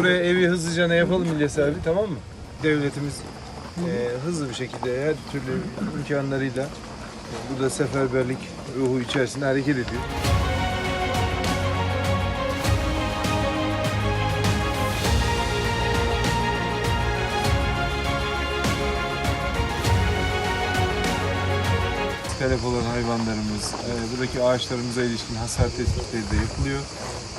buraya evi hızlıca ne yapalım İlyas abi tamam mı? Devletimiz e, hızlı bir şekilde her türlü imkanlarıyla e, burada seferberlik ruhu içerisinde hareket ediyor. telef olan hayvanlarımız, e, buradaki ağaçlarımıza ilişkin hasar tespitleri de yapılıyor.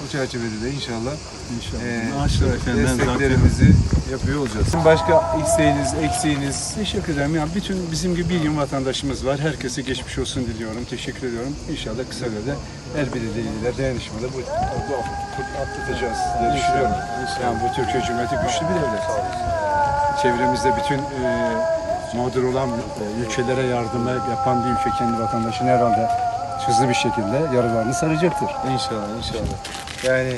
Bu çerçevede de inşallah İnşallah. e, efendim zaten. desteklerimizi yapıyor olacağız. Başka isteğiniz, eksiğiniz, Teşekkür ederim. Yani bütün bizim gibi bir gün vatandaşımız var. Herkese geçmiş olsun diliyorum. Teşekkür ediyorum. İnşallah kısa sürede her biriyle dayanışmada bu, bu atlatacağız diye düşünüyorum. Yani bu Türkiye Cumhuriyeti güçlü bir devlet. Çevremizde bütün e, mağdur olan e, ülkelere yardım yapan bir ülke kendi vatandaşını herhalde hızlı bir şekilde yaralarını saracaktır. inşallah inşallah. Yani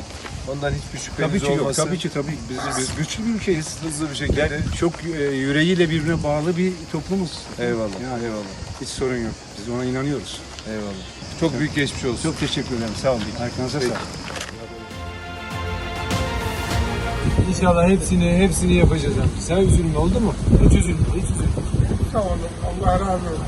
ondan hiçbir şüpheniz Tabii ki yok. olmasın. Tabii ki tabii. Biz, biz güçlü bir ülkeyiz. Hızlı bir şekilde. Çok e, yüreğiyle birbirine bağlı bir toplumuz. Eyvallah, Yani eyvallah, hiç sorun yok. Biz ona inanıyoruz. eyvallah. Çok büyük geçmiş olsun. Çok teşekkür ederim. Sağ olun. Arkanıza Peki. sağlık. İnşallah hepsini hepsini yapacağız abi. Sen üzülme oldu mu? Hiç üzülme, hiç üzülme. Sağ olun. Allah razı olsun.